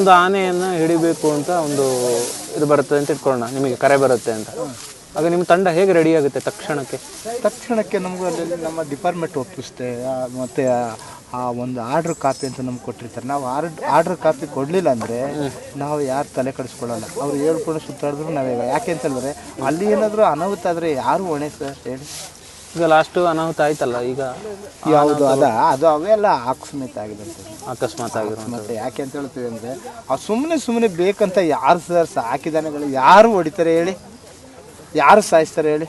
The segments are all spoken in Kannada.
ಒಂದು ಆನೆಯನ್ನು ಹಿಡಿಬೇಕು ಅಂತ ಒಂದು ಇದು ಬರುತ್ತೆ ಅಂತ ಇಟ್ಕೊಳ್ಳೋಣ. ನಿಮಗೆ ಕರೆ ಬರುತ್ತೆ ಅಂತ. ಆಗ ನಿಮ್ಮ ತಂಡ ಹೇಗೆ ರೆಡಿ ಆಗುತ್ತೆ ತಕ್ಷಣಕ್ಕೆ? ತಕ್ಷಣಕ್ಕೆ ನಮಗೂ ಅದರಲ್ಲಿ ನಮ್ಮ ಡಿಪಾರ್ಟ್ಮೆಂಟ್ ಒಪ್ಪಿಸುತ್ತೆ ಮತ್ತು ಆ ಒಂದು ಆರ್ಡ್ರ್ ಕಾಪಿ ಅಂತ ನಮ್ಗೆ ಕೊಟ್ಟಿರ್ತಾರೆ. ನಾವು ಆರ್ಡ್ ಆರ್ಡ್ರ್ ಕಾಪಿ ಕೊಡಲಿಲ್ಲ ಅಂದರೆ ನಾವು ಯಾರು ತಲೆ ಕಡಿಸ್ಕೊಳ್ಳಲ್ಲ. ಅವ್ರು ಹೇಳ್ಕೊಂಡು ಸುತ್ತಾಡಿದ್ರು ನಾವೇ. ಯಾಕೆ ಅಂತ ಹೇಳಿದ್ರೆ ಅಲ್ಲಿ ಏನಾದರೂ ಅನಾಹುತ ಆದರೆ ಯಾರು ಹೊಣೆ ಸರ್ ಹೇಳಿ? ಈಗ ಲಾಸ್ಟು ಅನಾಹುತ ಆಯ್ತಲ್ಲ ಈಗ ಯಾವುದು ಅದ ಅದು ಅವೆಲ್ಲ ಅಕಸ್ಮಾತ್ ಆಗಿದೆ ಅಕಸ್ಮಾತ್ ಆಗಿರೋ ಮತ್ತೆ ಯಾಕೆ ಅಂತ ಹೇಳ್ತೀವಿ ಅಂದರೆ ಆ ಸುಮ್ಮನೆ ಸುಮ್ಮನೆ ಬೇಕಂತ ಯಾರು ಸರ್ ಸಾಕಿದಾನೆಗಳು ಯಾರು ಹೊಡಿತಾರೆ ಹೇಳಿ? ಯಾರು ಸಾಯಿಸ್ತಾರೆ ಹೇಳಿ?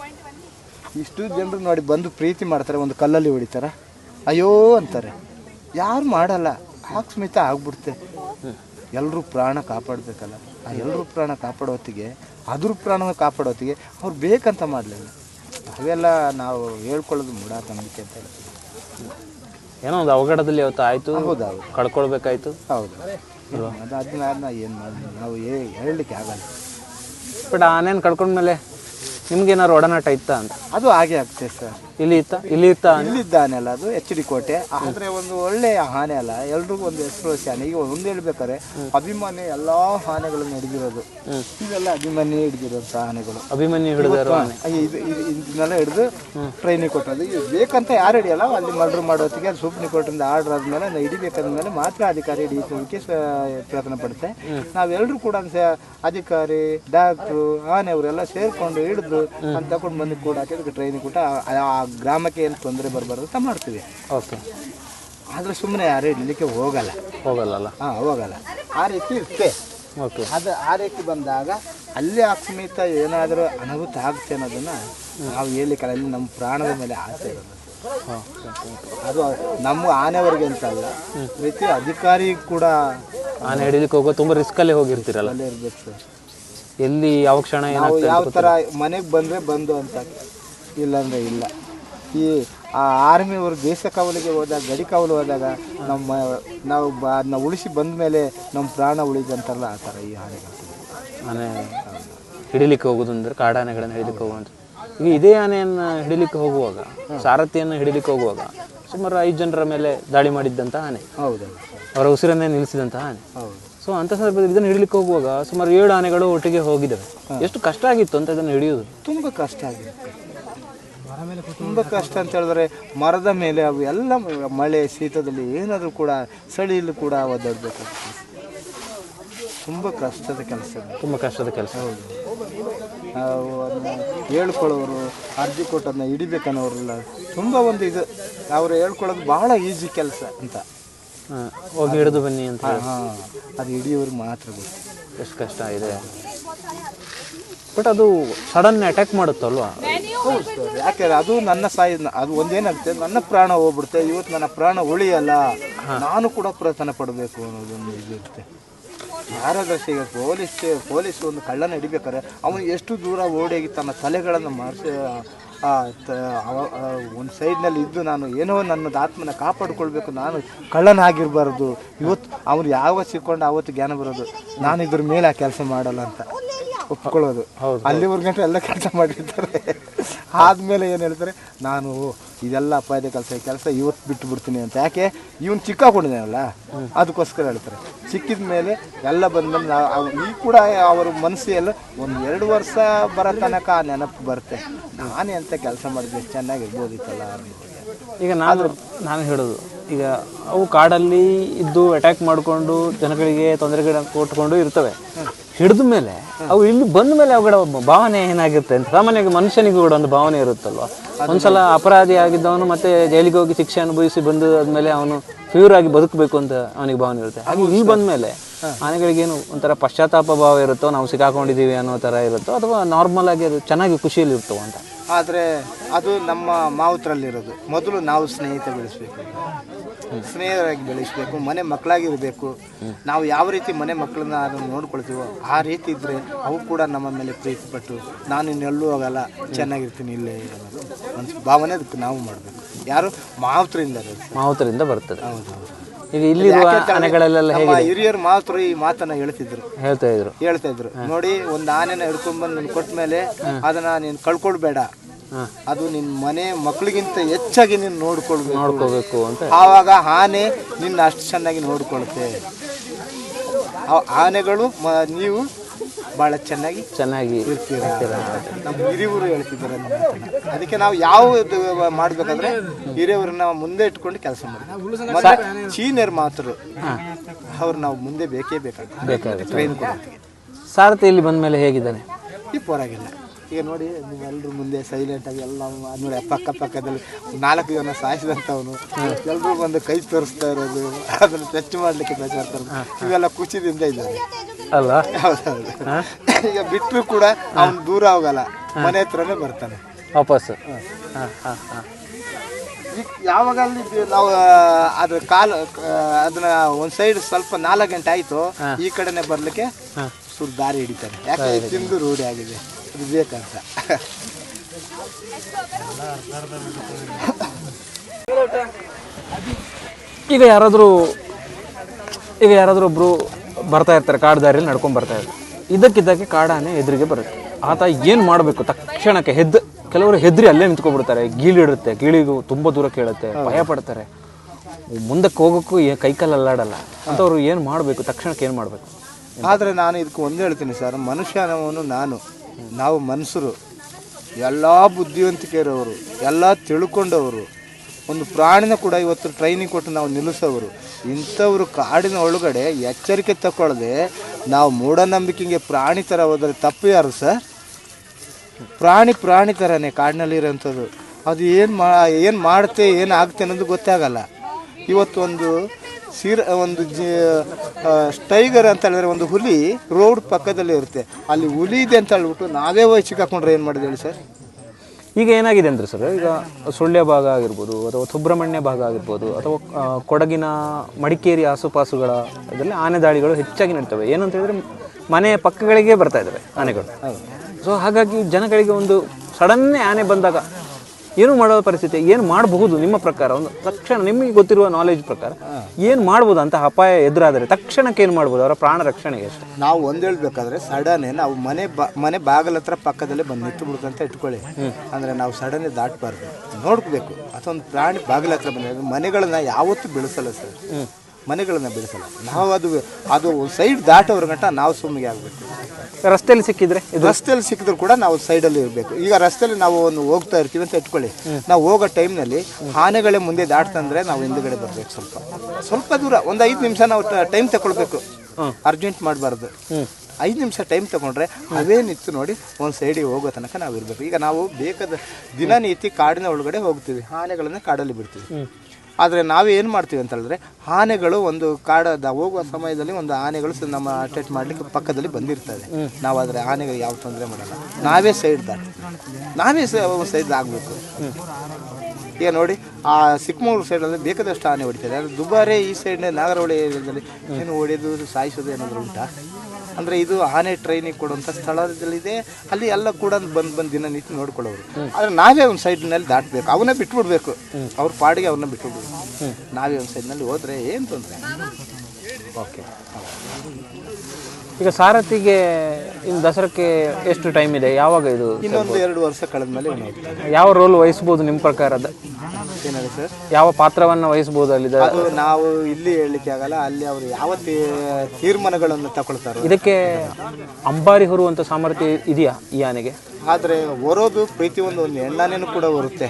ಇಷ್ಟು ಜನರು ನೋಡಿ ಬಂದು ಪ್ರೀತಿ ಮಾಡ್ತಾರೆ ಒಂದು ಕಲ್ಲಲ್ಲಿ ಹೊಡಿತಾರ. ಅಯ್ಯೋ ಅಂತಾರೆ. ಯಾರು ಮಾಡಲ್ಲ ಅಕಸ್ಮಿತ ಆಗ್ಬಿಡುತ್ತೆ. ಎಲ್ಲರೂ ಪ್ರಾಣ ಕಾಪಾಡಬೇಕಲ್ಲ. ಆ ಎಲ್ಲರೂ ಪ್ರಾಣ ಕಾಪಾಡೋ ಹೊತ್ತಿಗೆ ಅದ್ರ ಪ್ರಾಣ ಕಾಪಾಡೋ ಹೊತ್ತಿಗೆ ಅವ್ರು ಬೇಕಂತ ಮಾಡಲಿಲ್ಲ. ಅವೆಲ್ಲ ನಾವು ಹೇಳ್ಕೊಳ್ಳೋದು ಮೂಢ ನಂಬಿಕೆ ಅಂತ ಹೇಳ್ತೀವಿ. ಏನೋ ಒಂದು ಅವಘಡದಲ್ಲಿ ಅವತ್ತು ಆಯಿತು ಹೌದೌದು. ಕಳ್ಕೊಳ್ಬೇಕಾಯ್ತು? ಹೌದು. ಅದು ಅದನ್ನ ಏನು ಮಾಡಿ ನಾವು ಹೇಳಲಿಕ್ಕೆ ಆಗಲ್ಲ. ಬಟ್ ಆನೇನು ಕಳ್ಕೊಂಡ್ಮೇಲೆ ನಿಮ್ಗೇನಾದ್ರು ಒಡನಾಟ ಇತ್ತಾ ಅಂತ? ಅದು ಹಾಗೆ ಆಗ್ತದೆ ಸರ್. ಇಲ್ಲಿ ಇತ್ತ? ಇಲ್ಲಿ ಇತ್ತ? ಇಲ್ಲಿದ್ದ ಆನೆ ಅಲ್ಲ ಅದು ಎಚ್ ಡಿ ಕೋಟೆ. ಆದ್ರೆ ಒಂದು ಒಳ್ಳೆಯ ಆನೆ ಅಲ್ಲ ಎಲ್ರಿಗೂ ಒಂದು ಹೆಸರುವಾಸಿ ಆನೆ ಈಗ ಒಂದು ಹೇಳ್ಬೇಕಾದ್ರೆ ಅಭಿಮಾನಿ ಎಲ್ಲಾ ಆನೆಗಳನ್ನು ಹಿಡಿದಿರೋದು. ಇವೆಲ್ಲ ಅಭಿಮಾನಿ ಹಿಡಿದಿರೋಂಥ ಆನೆಗಳು. ಅಭಿಮಾನಿ ಹಿಡಿದಾರು ಆನೆ. ಇದು ಇದು ಇದನ್ನೆಲ್ಲ ಹಿಡಿದು ಟ್ರೈನಿಗೆ ಕೊಟ್ಟದ್ದು. ಇದು ಬೇಕಂತ ಯಾರು ಹಿಡಿಯಲ್ಲ ಅಲ್ಲಿ ಮರ್ಡರ್ ಮಾಡೋತ್ತಿಗೆ ಅದು ಸುಪ್ರೀಂ ಕೋರ್ಟಿಂದ ಆರ್ಡರ್ ಆದಮೇಲೆ ಹಿಡಿಬೇಕಾದ ಮೇಲೆ ಮಾತ್ರ ಅಧಿಕಾರಿ ಹಿಡಿಯೋದಕ್ಕೆ ಪ್ರಯತ್ನ ಪಡುತ್ತೆ. ನಾವೆಲ್ಲರೂ ಕೂಡ ಅಧಿಕಾರಿ ಡಾಕ್ಟ್ರು ಆನೆ ಅವರೆಲ್ಲ ಸೇರಿಕೊಂಡು ಹಿಡಿದು ಅಂತ ತಗೊಂಡು ಬಂದು ಕೂಡ ಅದಕ್ಕೆ ಟ್ರೈನಿಗೆ ಕೂಡ ಆ- ಆ ಗ್ರಾಮಕ್ಕೆ ಏನು ತೊಂದರೆ ಬರಬಾರ್ದು ಅಂತ ಮಾಡ್ತೀವಿ. ಓಕೆ. ಆದರೆ ಸುಮ್ಮನೆ ಯಾರು ಇಡ್ಲಿಕ್ಕೆ ಹೋಗಲ್ಲ. ಹೋಗಲ್ಲಲ್ಲ? ಹಾಂ ಹೋಗಲ್ಲ. ಆ ರೀತಿ ಇರುತ್ತೆ. ಓಕೆ. ಅದು ಆ ರೀತಿ ಬಂದಾಗ ಅಲ್ಲಿ ಅಕಸ್ಮಿತ ಏನಾದರೂ ಅನಾಹುತ ಆಗುತ್ತೆ ಅನ್ನೋದನ್ನು ನಾವು ಹೇಳಿಕ್ಕೆ ಅಲ್ಲಿ ನಮ್ಮ ಪ್ರಾಣದ ಮೇಲೆ ಆಸೆ ಇರೋದು. ಅದು ನಮ್ಮ ಆನೆವರೆಗೆ ಅಂತ ಅಲ್ಲ. ರೀತಿ ಅಧಿಕಾರಿ ಕೂಡ ಆನೆ ಹಿಡಿಲಿಕ್ಕೆ ಹೋಗೋ ತುಂಬ ರಿಸ್ಕಲ್ಲೇ ಹೋಗಿರ್ತೀರಲ್ಲ? ಅಲ್ಲೇ ಇರ್ಬೇಕು. ಸರ್ ಎಲ್ಲಿ ಯಾವ ಕ್ಷಣ ನಾವು ಏನಾಗ್ತದೆ ಯಾವ ಥರ ಮನೆಗೆ ಬಂದರೆ ಬಂದು ಅಂತ ಇಲ್ಲಂದ್ರೆ ಇಲ್ಲ. ಈ ಆ ಆರ್ಮಿಯವರು ದೇಶ ಕಾವಲಿಗೆ ಹೋದಾಗ ಗಡಿ ಕಾವಲು ಹೋದಾಗ ನಮ್ಮ ನಾವು ಬ ಅದನ್ನ ಉಳಿಸಿ ಬಂದ ಮೇಲೆ ನಮ್ಮ ಪ್ರಾಣ ಉಳಿದಂತಲ್ಲ ಆ ಥರ ಈ ಆನೆಗಳು ಆನೆ ಹಿಡಿಲಿಕ್ಕೆ ಹೋಗುದು ಅಂದ್ರೆ ಕಾಡಾನೆಗಳನ್ನು ಹಿಡಿಲಿಕ್ಕೆ ಹೋಗುವಂತ. ಈಗ ಇದೇ ಆನೆಯನ್ನು ಹಿಡಿಲಿಕ್ಕೆ ಹೋಗುವಾಗ ಸಾರಥಿಯನ್ನು ಹಿಡಿಲಿಕ್ಕೆ ಹೋಗುವಾಗ ಸುಮಾರು ಐದು ಜನರ ಮೇಲೆ ದಾಳಿ ಮಾಡಿದ್ದಂಥ ಆನೆ. ಹೌದು. ಅವರ ಉಸಿರನ್ನೇ ನಿಲ್ಲಿಸಿದಂತಹ ಆನೆ. ಹೌದು. ಸೊ ಅಂಥ ಸಂದರ್ಭದಲ್ಲಿ ಇದನ್ನು ಹಿಡಿಲಿಕ್ಕೆ ಹೋಗುವಾಗ ಸುಮಾರು ಏಳು ಆನೆಗಳು ಒಟ್ಟಿಗೆ ಹೋಗಿದ್ದಾವೆ. ಎಷ್ಟು ಕಷ್ಟ ಆಗಿತ್ತು ಅಂತ ಇದನ್ನು ಹಿಡಿಯೋದು ತುಂಬ ಕಷ್ಟ ಆಗಿತ್ತು. ತುಂಬ ಕಷ್ಟ ಅಂತ ಹೇಳಿದ್ರೆ ಮರದ ಮೇಲೆ ಅವು ಎಲ್ಲ ಮಳೆ ಶೀತದಲ್ಲಿ ಏನಾದರೂ ಕೂಡ ಚಳಿಯಲ್ಲಿ ಕೂಡ ಒದ್ದಾಡಬೇಕಾಗ್ತದೆ ತುಂಬ ಕಷ್ಟದ ಕೆಲಸ. ತುಂಬ ಕಷ್ಟದ ಕೆಲಸ. ನಾವು ಅದನ್ನ ಹೇಳ್ಕೊಳ್ಳೋರು ಅರ್ಜಿ ಕೊಟ್ಟು ಅದನ್ನ ಹಿಡಿಬೇಕನ್ನೋರೆಲ್ಲ ತುಂಬ ಒಂದು ಇದು. ಅವರು ಹೇಳ್ಕೊಳ್ಳೋದು ಭಾಳ ಈಸಿ ಕೆಲಸ ಅಂತ. ಹೋಗಿ ಹಿಡಿದು ಬನ್ನಿ ಅಂತ ಹಾಂ ಅದು ಹಿಡಿಯೋರಿಗೆ ಮಾತ್ರ ಗೊತ್ತು. ಎಷ್ಟು ಕಷ್ಟ ಇದೆ. ಬಟ್ ಅದು ಸಡನ್ ಅಟ್ಯಾಕ್ ಮಾಡುತ್ತಲ್ವಾ? ಯಾಕೆ ಯಾಕೆಂದ್ರೆ ಅದು ನನ್ನ ಸಾಯಿ ಅದು ಒಂದೇನಾಗುತ್ತೆ ನನ್ನ ಪ್ರಾಣ ಹೋಗ್ಬಿಡುತ್ತೆ ಇವತ್ತು ನನ್ನ ಪ್ರಾಣ ಉಳಿಯಲ್ಲ ನಾನು ಕೂಡ ಪ್ರಯತ್ನ ಪಡಬೇಕು ಅನ್ನೋದೊಂದು ಇದು ಇರುತ್ತೆ. ಯಾರಾದ್ರೂ ಈಗ ಪೊಲೀಸ್ ಪೊಲೀಸ್ ಒಂದು ಕಳ್ಳನ ಹಿಡಿಬೇಕಾದ್ರೆ ಅವನು ಎಷ್ಟು ದೂರ ಓಡೋಗಿ ತನ್ನ ತಲೆಗಳನ್ನು ಮಾರಿಸಿ ಒಂದು ಸೈಡ್ನಲ್ಲಿ ಇದ್ದು ನಾನು ಏನೋ ನನ್ನ ಆತ್ಮನ ಕಾಪಾಡಿಕೊಳ್ಬೇಕು. ನಾನು ಕಳ್ಳನಾಗಿರಬಾರ್ದು. ಇವತ್ತು ಅವ್ರು ಯಾವ ಸಿಕ್ಕೊಂಡು ಆವತ್ತು ಜ್ಞಾನ ಬರೋದು. ನಾನು ಇದ್ರ ಮೇಲೆ ಆ ಕೆಲಸ ಮಾಡಲ್ಲ ಅಂತ. ಒಪ್ಕೊಳ್ಳೋದು. ಅಲ್ಲಿವರೆಗಂಟು ಎಲ್ಲ ಕೆಲಸ ಮಾಡಿರ್ತಾರೆ. ಆದಮೇಲೆ ಏನು ಹೇಳ್ತಾರೆ? ನಾನು ಇದೆಲ್ಲ ಅಪಾಯದ ಕೆಲಸ ಕೆಲಸ ಇವತ್ತು ಬಿಟ್ಟು ಬಿಡ್ತೀನಿ ಅಂತ. ಯಾಕೆ? ಇವನು ಚಿಕ್ಕಾಕೊಂಡಿದ್ದಾನಲ್ಲ ಅದಕ್ಕೋಸ್ಕರ ಹೇಳ್ತಾರೆ. ಸಿಕ್ಕಿದ ಮೇಲೆ ಎಲ್ಲ ಬಂದ್ಮೇಲೆ ನಾವು ಈ ಕೂಡ ಅವ್ರ ಮನಸ್ಸು ಎಲ್ಲ ಒಂದು ಎರಡು ವರ್ಷ ಬರೋ ತನಕ ಆ ನೆನಪು ಬರುತ್ತೆ. ನಾನೇ ಅಂತ ಕೆಲಸ ಮಾಡಿದ್ರೆ ಚೆನ್ನಾಗಿರ್ಬೋದಿತ್ತಲ್ಲ ಈಗ ನಾನು ನಾನು ಹೇಳೋದು ಈಗ ಅವು ಕಾಡಲ್ಲಿ ಇದ್ದು ಅಟ್ಯಾಕ್ ಮಾಡಿಕೊಂಡು ಜನಗಳಿಗೆ ತೊಂದರೆಗಳ ಕೊಟ್ಕೊಂಡು ಇರ್ತವೆ. ಹಿಡಿದ ಮೇಲೆ ಅವು ಇಲ್ಲಿ ಬಂದ ಮೇಲೆ ಅವುಗಳ ಭಾವನೆ ಏನಾಗಿರುತ್ತೆ ಅಂತ. ಸಾಮಾನ್ಯವಾಗಿ ಮನುಷ್ಯನಿಗೂ ಕೂಡ ಒಂದು ಭಾವನೆ ಇರುತ್ತಲ್ವಾ? ಒಂದ್ಸಲ ಅಪರಾಧಿ ಆಗಿದ್ದವನು ಮತ್ತೆ ಜೈಲಿಗೆ ಹೋಗಿ ಶಿಕ್ಷೆ ಅನುಭವಿಸಿ ಬಂದು ಆದ್ಮೇಲೆ ಅವನು ಪ್ಯೂರ್ ಆಗಿ ಬದುಕಬೇಕು ಅಂತ ಅವನಿಗೆ ಭಾವನೆ ಇರುತ್ತೆ. ಹಾಗೆ ಇಲ್ಲಿ ಬಂದ್ಮೇಲೆ ಆನೆಗಳಿಗೇನು ಒಂಥರ ಪಶ್ಚಾತ್ತಾಪ ಭಾವ ಇರುತ್ತೋ ನಾವು ಸಿಕ್ಕಾಕೊಂಡಿದ್ದೀವಿ ಅನ್ನೋ ಥರ ಇರುತ್ತೋ ಅಥವಾ ನಾರ್ಮಲ್ ಆಗಿ ಅದು ಚೆನ್ನಾಗಿ ಖುಷಿಯಲ್ಲಿ ಇರ್ತವೋ ಅಂತ. ಆದರೆ ಅದು ನಮ್ಮ ಮಾವುತರಲ್ಲಿರೋದು ಮೊದಲು ನಾವು ಸ್ನೇಹಿತ ಬೆಳೆಸಬೇಕು ಸ್ನೇಹಿತರಾಗಿ ಬೆಳೆಸಬೇಕು ಮನೆ ಮಕ್ಕಳಾಗಿರಬೇಕು ನಾವು ಯಾವ ರೀತಿ ಮನೆ ಮಕ್ಕಳನ್ನ ಅದನ್ನು ನೋಡ್ಕೊಳ್ತೀವೋ ಆ ರೀತಿ ಇದ್ದರೆ ಅವು ಕೂಡ ನಮ್ಮ ಮೇಲೆ ಪ್ರೀತಿ ಪಟ್ಟು ನಾನು ಇನ್ನೆಲ್ಲೂ ಹೋಗಲ್ಲ ಚೆನ್ನಾಗಿರ್ತೀನಿ ಇಲ್ಲೇ ಅನ್ನೋದು ಒಂದು ಭಾವನೆ ಅದಕ್ಕೆ ನಾವು ಮಾಡಬೇಕು. ಯಾರು? ಮಾವುತರಿಂದ ಮಾವುತರಿಂದ ಬರ್ತದೆ. ಹೌದು ಈಗ ಇಲ್ಲಿರುವ ಹಿರಿಯರು ಮಾತ್ರ ಈ ಮಾತನ್ನ ಹೇಳ್ತಿದ್ರು. ಹೇಳ್ತಾ ಇದ್ರು. ಹೇಳ್ತಾ ಇದ್ರು. ನೋಡಿ ಒಂದು ಆನೆನ ಹಿಡ್ಕೊಂಡ್ಬಂದು ಬಂದು ಕೊಟ್ಟ ಮೇಲೆ ಅದನ್ನ ನೀನು ಕಳ್ಕೊಳ್ಬೇಡ ಅದು ನಿನ್ನ ಮನೆ ಮಕ್ಳಿಗಿಂತ ಹೆಚ್ಚಾಗಿ ನೀನು ನೋಡ್ಕೊಳ್ಬೇಕು. ನೋಡ್ಕೋಬೇಕು ಅಂತ. ಆವಾಗ ಆನೆ ನಿನ್ನ ಅಷ್ಟು ಚೆನ್ನಾಗಿ ನೋಡ್ಕೊಳುತ್ತೆ. ಆ ಆನೆಗಳು ಮ- ನೀವು ಭಾಳ ಚೆನ್ನಾಗಿ ಚೆನ್ನಾಗಿ ಇರ್ತೀರ ನಮ್ಮ ಹಿರಿಯವರು ಹೇಳ್ತಿದ್ದಾರೆ ಅದಕ್ಕೆ ನಾವು ಯಾವುದು ಮಾಡ್ಬೇಕಂದ್ರೆ ಹಿರಿಯವ್ರನ್ನ ಮುಂದೆ ಇಟ್ಕೊಂಡು ಕೆಲಸ ಮಾಡ್ತೀವಿ ಸೀನಿಯರ್ ಚೀನಿಯರ್ ಮಾತ್ರ ಅವ್ರು ನಾವು ಮುಂದೆ ಬೇಕೇ ಬೇಕಾಗ್ತದೆ ಬೇಕಾಗುತ್ತೆ. ಕೊಡೋದಕ್ಕೆ. ಸಾರಥಿ ಇಲ್ಲಿ ಬಂದ ಮೇಲೆ ಹೇಗಿದ್ದಾನೆ? ಈ ಪರವಾಗಿಲ್ಲ ಈಗ ನೋಡಿ ನೀವೆಲ್ಲರೂ ಮುಂದೆ ಸೈಲೆಂಟ್ ಆಗಿ ಎಲ್ಲ ನೋಡಿ ಪಕ್ಕ ಪಕ್ಕದಲ್ಲಿ ನಾಲ್ಕು ಜನ ಸಾಯಿಸಿದಂಥವನು. ಎಲ್ಲರೂ ಬಂದು ಕೈ ತೋರಿಸ್ತಾ ಇರೋದು ಅದನ್ನು ಟಚ್ ಮಾಡಲಿಕ್ಕೆ ತರೋದು ಇವೆಲ್ಲ ಖುಷಿದಿಂದ ಇದ್ದಾರೆ. ಅಲ್ಲ? ಹೌದೌದು. ಈಗ ಬಿಟ್ಟರು ಕೂಡ ಅವ್ನು ದೂರ ಹೋಗಲ್ಲ ಮನೆ ಹತ್ರನೇ ಬರ್ತಾನೆ. ವಾಪಸ್ ಈಗ ಯಾವಾಗ ಅಲ್ಲಿ ನಾವು ಅದು ಅದ್ರ ಕಾಲ ಅದನ್ನ ಒಂದ್ ಸೈಡ್ ಸ್ವಲ್ಪ ನಾಲ್ಕು ಗಂಟೆ ಆಯ್ತು ಈ ಕಡೆನೆ ಬರ್ಲಿಕ್ಕೆ ಸುರ್ ದಾರಿ ಹಿಡಿತಾರೆ. ಯಾಕೆ ತಿಂದು ರೂಢಿ ಆಗಿದೆ. ಈಗ ಯಾರಾದರೂ ಈಗ ಯಾರಾದರೂ ಒಬ್ಬರು ಬರ್ತಾ ಇರ್ತಾರೆ ಕಾಡು ದಾರಿಯಲ್ಲಿ ನಡ್ಕೊಂಡು ಬರ್ತಾ ಇರ್ತಾರೆ. ಇದಕ್ಕಿದ್ದಕ್ಕೆ ಕಾಡಾನೆ ಎದುರಿಗೆ ಬರುತ್ತೆ. ಆತ ಏನು ಮಾಡಬೇಕು? ತಕ್ಷಣಕ್ಕೆ ಹೆದ್ ಕೆಲವರು ಹೆದ್ರಿ ಅಲ್ಲೇ ನಿಂತ್ಕೊಂಡ್ಬಿಡ್ತಾರೆ. ಗೀಳಿಡುತ್ತೆ ಗೀಳಿಗೂ ತುಂಬ ದೂರ ಕೇಳುತ್ತೆ ಭಯ ಪಡ್ತಾರೆ. ಮುಂದಕ್ಕೆ ಹೋಗೋಕ್ಕೂ ಏ ಕೈಕಾಲು ಅಲ್ಲಾಡಲ್ಲ. ಅಂಥವ್ರು ಏನು ಮಾಡಬೇಕು? ತಕ್ಷಣಕ್ಕೆ ಏನು ಮಾಡಬೇಕು? ಆದರೆ ನಾನು ಇದಕ್ಕೆ ಒಂದು ಹೇಳ್ತೀನಿ ಸರ್ ಮನುಷ್ಯನವನು ನಾನು. ನಾವು ಮನುಷ್ಯರು ಎಲ್ಲ ಬುದ್ಧಿವಂತಿಕೆ ಇರೋರು ಎಲ್ಲ ತಿಳ್ಕೊಂಡವರು, ಒಂದು ಪ್ರಾಣಿನ ಕೂಡ ಇವತ್ತು ಟ್ರೈನಿಂಗ್ ಕೊಟ್ಟು ನಾವು ನಿಲ್ಲಿಸೋರು. ಇಂಥವ್ರು ಕಾಡಿನ ಒಳಗಡೆ ಎಚ್ಚರಿಕೆ ತಗೊಳ್ಳದೆ ನಾವು ಮೂಢನಂಬಿಕೆಗೆ ಪ್ರಾಣಿ ಥರ ಹೋದರೆ ತಪ್ಪು ಯಾರು ಸರ್? ಪ್ರಾಣಿ ಪ್ರಾಣಿ ಥರನೇ ಕಾಡಿನಲ್ಲಿರೋಂಥದ್ದು ಅದು ಏನು ಮಾ, ಏನು ಮಾಡುತ್ತೆ ಏನು ಆಗುತ್ತೆ ಅನ್ನೋದು ಗೊತ್ತಾಗಲ್ಲ. ಇವತ್ತು ಒಂದು ಸೀರ ಒಂದು ಜಿ ಟೈಗರ್ ಅಂತ ಹೇಳಿದ್ರೆ ಒಂದು ಹುಲಿ ರೋಡ್ ಪಕ್ಕದಲ್ಲಿ ಇರುತ್ತೆ. ಅಲ್ಲಿ ಹುಲಿ ಇದೆ ಅಂತ ಹೇಳ್ಬಿಟ್ಟು ನಾವೇ ಹೋಗಿ ಸಿಕ್ಕಾಕೊಂಡ್ರೆ ಏನು ಮಾಡಿದೆ ಹೇಳಿ ಸರ್? ಈಗ ಏನಾಗಿದೆ ಅಂದರೆ ಸರ್ ಈಗ ಸುಳ್ಯ ಭಾಗ ಆಗಿರ್ಬೋದು ಅಥವಾ ಸುಬ್ರಹ್ಮಣ್ಯ ಭಾಗ ಆಗಿರ್ಬೋದು ಅಥವಾ ಕೊಡಗಿನ ಮಡಿಕೇರಿ ಆಸುಪಾಸುಗಳ ಇದರಲ್ಲಿ ಆನೆ ದಾಳಿಗಳು ಹೆಚ್ಚಾಗಿ ನಡೀತವೆ. ಏನಂತ ಹೇಳಿದ್ರೆ ಮನೆಯ ಪಕ್ಕಗಳಿಗೆ ಬರ್ತಾ ಇದ್ದಾವೆ ಆನೆಗಳು. ಸೊ ಹಾಗಾಗಿ ಜನಗಳಿಗೆ ಒಂದು ಸಡನ್ನೇ ಆನೆ ಬಂದಾಗ ಏನು ಮಾಡೋ ಪರಿಸ್ಥಿತಿ? ಏನು ಮಾಡಬಹುದು? ನಿಮ್ಮ ಪ್ರಕಾರ ಒಂದು ತಕ್ಷಣ ನಿಮಗೆ ಗೊತ್ತಿರುವ ನಾಲೆಜ್ ಪ್ರಕಾರ ಏನು ಮಾಡ್ಬೋದು ಅಂತ ಅಪಾಯ ಎದುರಾದರೆ ತಕ್ಷಣಕ್ಕೆ ಏನು ಮಾಡ್ಬೋದು ಅವರ ಪ್ರಾಣ ರಕ್ಷಣೆಗೆ ಅಷ್ಟೇ. ನಾವು ಒಂದು ಹೇಳ್ಬೇಕಾದ್ರೆ ಸಡನ್ ನಾವು ಮನೆ ಬಾ ಮನೆ ಬಾಗಿಲ ಹತ್ರ ಪಕ್ಕದಲ್ಲೇ ಬಂದು ನಿಂತು ಬಿಡುತ್ತಂತ ಇಟ್ಕೊಳ್ಳಿ. ಅಂದರೆ ನಾವು ಸಡನ್ನೇ ದಾಟಬಾರ್ದು. ನೋಡ್ಕೋಬೇಕು ಅದೊಂದು ಪ್ರಾಣಿ ಬಾಗಿಲ ಹತ್ರ ಬಂದ ಮನೆಗಳನ್ನ ಯಾವತ್ತೂ ಬೆಳೆಸಲ್ಲ ಸರ್. ಮನೆಗಳನ್ನ ಬೆಳೆಸಲ್ಲ. ನಾವು ಅದು ಅದು ಸೈಡ್ ದಾಟೋವ್ರ ಗಂಟ ನಾವು ಸುಮ್ಮಿಗೆ ಆಗಬೇಕು. ರಸ್ತೆಯಲ್ಲಿ ಸಿಕ್ಕಿದ್ರೆ ರಸ್ತೆಯಲ್ಲಿ ಸಿಕ್ಕಿದ್ರು ಕೂಡ ನಾವು ಸೈಡಲ್ಲಿ ಇರಬೇಕು. ಈಗ ರಸ್ತೆಯಲ್ಲಿ ನಾವು ಒಂದು ಹೋಗ್ತಾ ಇರ್ತೀವಿ ಅಂತ ಇಟ್ಕೊಳ್ಳಿ. ನಾವು ಹೋಗೋ ಟೈಮ್ನಲ್ಲಿ ಆನೆಗಳೇ ಮುಂದೆ ದಾಟ್ತಂದ್ರೆ ನಾವು ಹಿಂದುಗಡೆ ಬರಬೇಕು ಸ್ವಲ್ಪ. ಸ್ವಲ್ಪ ದೂರ ಒಂದು ಐದು ನಿಮಿಷ ನಾವು ಟೈಮ್ ತಗೊಳ್ಬೇಕು ಅರ್ಜೆಂಟ್ ಮಾಡಬಾರ್ದು. ಐದು ನಿಮಿಷ ಟೈಮ್ ತಗೊಂಡ್ರೆ ಅವೇ ನಿಂತು ನೋಡಿ ಒಂದು ಸೈಡಿಗೆ ಹೋಗೋ ತನಕ ನಾವು ಇರಬೇಕು. ಈಗ ನಾವು ಬೇಕಾದ ದಿನನಿತ್ಯ ಕಾಡಿನ ಒಳಗಡೆ ಹೋಗ್ತೀವಿ. ಆನೆಗಳನ್ನು ಕಾಡಲ್ಲಿ ಬಿಡ್ತೀವಿ. ಆದರೆ ನಾವೇನು ಏನು ಮಾಡ್ತೀವಿ ಅಂತೇಳಿದ್ರೆ ಆನೆಗಳು ಒಂದು ಕಾಡದ ಹೋಗುವ ಸಮಯದಲ್ಲಿ ಒಂದು ಆನೆಗಳು ನಮ್ಮ ಅಟ್ಯಾಚ್ ಮಾಡಲಿಕ್ಕೆ ಪಕ್ಕದಲ್ಲಿ ಬಂದಿರ್ತದೆ. ನಾವು ಆದರೆ ಆನೆಗಳು ಯಾವ ತೊಂದರೆ ಮಾಡಲ್ಲ. ನಾವೇ ಸೈಡ್ ದಾಟ್ತೀವಿ ನಾವೇ ಸೈಡ್ ಆಗಬೇಕು. ಈಗ ನೋಡಿ ಆ ಚಿಕ್ಕಮಗಳೂರು ಸೈಡಲ್ಲಿ ಬೇಕಾದಷ್ಟು ಆನೆ ಹೊಡಿತಾರೆ. ಅದು ದುಬಾರೆ ಈ ಸೈಡ್ನೇ ನಾಗರಹೊಳೆ ಏರಿಯಾದಲ್ಲಿ ಏನು ಹೊಡೆದು ಸಾಯಿಸೋದು ಏನಾದರೂ ಉಂಟಾ? ಅಂದರೆ ಇದು ಆನೆ ಟ್ರೈನಿಗೆ ಕೊಡುವಂಥ ಸ್ಥಳದಲ್ಲಿದೆ. ಅಲ್ಲಿ ಎಲ್ಲ ಕೂಡ ಬಂದು ಬಂದು ದಿನನಿತ್ಯ ನೋಡ್ಕೊಳ್ಳೋರು. ಆದರೆ ನಾವೇ ಒಂದು ಸೈಡ್ನಲ್ಲಿ ದಾಟಬೇಕು. ಅವನ್ನ ಬಿಟ್ಬಿಡ್ಬೇಕು. ಅವ್ರ ಪಾಡಿಗೆ ಅವ್ರನ್ನ ಬಿಟ್ಬಿಡ್ಬೇಕು. ನಾವೇ ಒಂದು ಸೈಡ್ನಲ್ಲಿ ಹೋದರೆ ಏನು ತೊಂದರೆ? ಓಕೆ. ಈಗ ಸಾರಥಿಗೆ ಇನ್ನು ದಸರಕ್ಕೆ ಎಷ್ಟು ಟೈಮ್ ಇದೆ? ಯಾವಾಗ ಇದು ಇನ್ನೊಂದು ಎರಡು ವರ್ಷ ಕಳೆದ ಮೇಲೆ ಯಾವ ರೋಲ್ ವಹಿಸ್ಬೋದು ನಿಮ್ಮ ಪ್ರಕಾರದ ಏನಾದ್ರು ಸರ್? ಯಾವ ಪಾತ್ರವನ್ನು ವಹಿಸಬಹುದು ಅಲ್ಲಿ ಅದು ನಾವು ಇಲ್ಲಿ ಹೇಳಲಿಕ್ಕೆ ಆಗಲ್ಲ ಅಲ್ಲಿ ಅವರು ಯಾವ ತೀರ್ಮಾನಗಳನ್ನು ತಗೊಳ್ತಾರೆ ಇದಕ್ಕೆ ಅಂಬಾರಿ ಹೊರುವಂತ ಸಾಮರ್ಥ್ಯ ಇದೆಯಾ ಈ ಆನೆಗೆ? ಆದರೆ ಹೊರೋದು ಪ್ರತಿಯೊಂದು ಒಂದು ಎಣ್ಣಾನೇನು ಕೂಡ ಬರುತ್ತೆ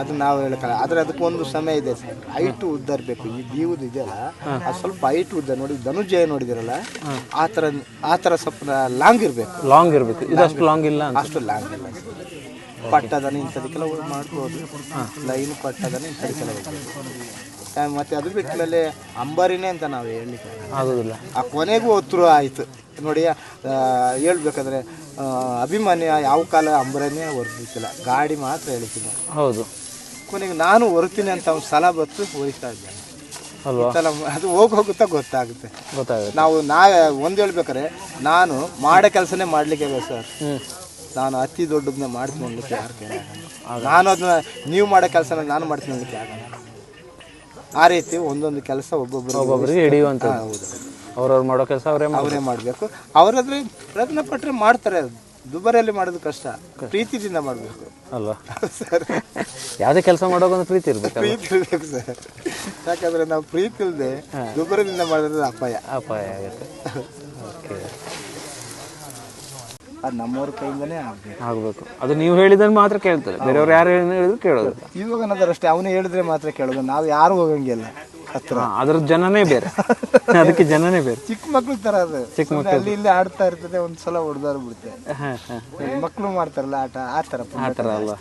ಅದು ನಾವು ಹೇಳಕ್ಕಲ್ಲ ಆದರೆ ಅದಕ್ಕೆ ಒಂದು ಸಮಯ ಇದೆ ಸರ್. ಹೈಟ್ ಉದ್ದ ಇರಬೇಕು ಈ ದೀವುದು ಇದೆಯಲ್ಲ ಅದು ಸ್ವಲ್ಪ ಹೈಟ್ ಉದ್ದ ನೋಡಿ ಧನುಜಯ ನೋಡಿದಿರಲ್ಲ ಆ ಥರ ಆ ಥರ ಸ್ವಲ್ಪ ಲಾಂಗ್ ಇರಬೇಕು. ಲಾಂಗ್ ಇರಬೇಕು. ಇದು ಅಷ್ಟು ಲಾಂಗ್ ಇಲ್ಲ ಅಷ್ಟು ಲಾಂಗ್ ಇಲ್ಲ ಪಟ್ಟದನ ಇಂಥದಕ್ಕೆಲ್ಲ ಮಾಡ್ಬೋದು. ಲೈನ್ ಪಟ್ಟದನ ಇಂಥದಕ್ಕೆಲ್ಲ ಹೋಗ್ಬೋದು ಮತ್ತೆ ಅದು ಬಿಟ್ಟ ಮೇಲೆ ಅಂಬಾರಿನೇ ಅಂತ ನಾವು ಹೇಳಲಿಕ್ಕೆ ಆಗೋದಿಲ್ಲ. ಆ ಕೊನೆಗೂ ಒತ್ತರು ಆಯಿತು. ನೋಡಿ ಹೇಳ್ಬೇಕಂದ್ರೆ ಅಭಿಮಾನಿ ಅಭಿಮಾನ್ಯ ಯಾವ ಕಾಲ ಅಂಬರನೇ ಹೊರದಿಕ್ಕಿಲ್ಲ ಗಾಡಿ ಮಾತ್ರ ಹೇಳ್ತೀನಿ ಹೌದು. ಕೊನೆಗೆ ನಾನು ಹೊರತೀನಿ ಅಂತ ಅವ್ನು ಸಲ ಬತ್ತು ಹೋಯ್ತಾ ಇದ್ದಾನೆ. ಅದು ಹೋಗಿ ಹೋಗುತ್ತಾ ಗೊತ್ತಾಗುತ್ತೆ. ಗೊತ್ತಾಗುತ್ತೆ. ನಾವು ನಾ ಒಂದು ಹೇಳ್ಬೇಕಾರೆ ನಾನು ಮಾಡೋ ಕೆಲಸನೇ ಮಾಡಲಿಕ್ಕೆ ಸರ್. ನಾನು ಅತಿ ದೊಡ್ಡದನ್ನ ಮಾಡ್ತೀನಿ ಅನ್ಲಿಕ್ಕೆ ಯಾರು ನಾನು ಅದನ್ನ ನೀವು ಮಾಡೋ ಕೆಲಸನ ನಾನು ಮಾಡ್ತೀನಿ ಅನ್ಲಿಕ್ಕೆ ಆಗಲ್ಲ ಆ ರೀತಿ ಒಂದೊಂದು ಕೆಲಸ ಒಬ್ಬೊಬ್ಬರು ಒಬ್ಬೊಬ್ಬರಿಗೆ ಹಿಡಿಯುವಂತ ಹೌದು. ಅವ್ರವ್ರು ಮಾಡೋ ಕೆಲಸ ಅವರೇ ಅವರೇ ಮಾಡಬೇಕು. ಅವರಾದ್ರೆ ಪ್ರಯತ್ನ ಪಟ್ಟರೆ ಮಾಡ್ತಾರೆ. ದುಬಾರಿಯಲ್ಲಿ ಮಾಡೋದು ಕಷ್ಟ. ಪ್ರೀತಿದಿಂದ ಮಾಡಬೇಕು. ಅಲ್ವಾ ಸರ್. ಯಾವುದೇ ಕೆಲಸ ಮಾಡೋಕೆ ಪ್ರೀತಿ ಇರಬೇಕು ಪ್ರೀತಿ ಇರಬೇಕು ಸರ್. ಯಾಕಂದ್ರೆ ನಾವು ಪ್ರೀತಿ ಇಲ್ಲದೆ ದುಬಾರಿಯಿಂದ ಮಾಡಿದ್ರೆ ಅಪಾಯ. ಅಪಾಯ ಆಗುತ್ತೆ. ಅದು ನಮ್ಮವ್ರ ಕೈಯಿಂದನೇ ಆಗ್ಬೇಕು. ಆಗಬೇಕು. ಅದು ನೀವು ಹೇಳಿದನ್ನು ಮಾತ್ರ ಕೇಳ್ತಾರೆ. ಬೇರೆಯವ್ರು ಯಾರು ಏನು ಹೇಳಿದ್ರು ಕೇಳೋದು. ಇವಾಗ ಅನ್ನೋದ್ರ ಅಷ್ಟೇ. ಅವನು ಹೇಳಿದ್ರೆ ಮಾತ್ರ ಕೇಳೋದು. ನಾವು ಯಾರು ಹೋಗಂಗಿಲ್ಲ ಹತ್ರ. ಅದ್ರ ಜನನೇ ಬೇರೆ. ಅದಕ್ಕೆ ಜನನೇ ಬೇರೆ. ಚಿಕ್ಕ ಮಕ್ಳು ತರ ಅದು. ಸುಮ್ನೆ ಅಲ್ಲಿ ಇಲ್ಲಿ ಆಡ್ತಾ ಇರ್ತದೆ ಒಂದ್ಸಲ ಹೊಡೆದಾರು ಬಿಡುತ್ತೆ ಮಕ್ಕಳು ಮಾಡ್ತಾರಲ್ಲ ಆಟ? ಆ ತರ ಆ ತರ ಅಲ್ವಾ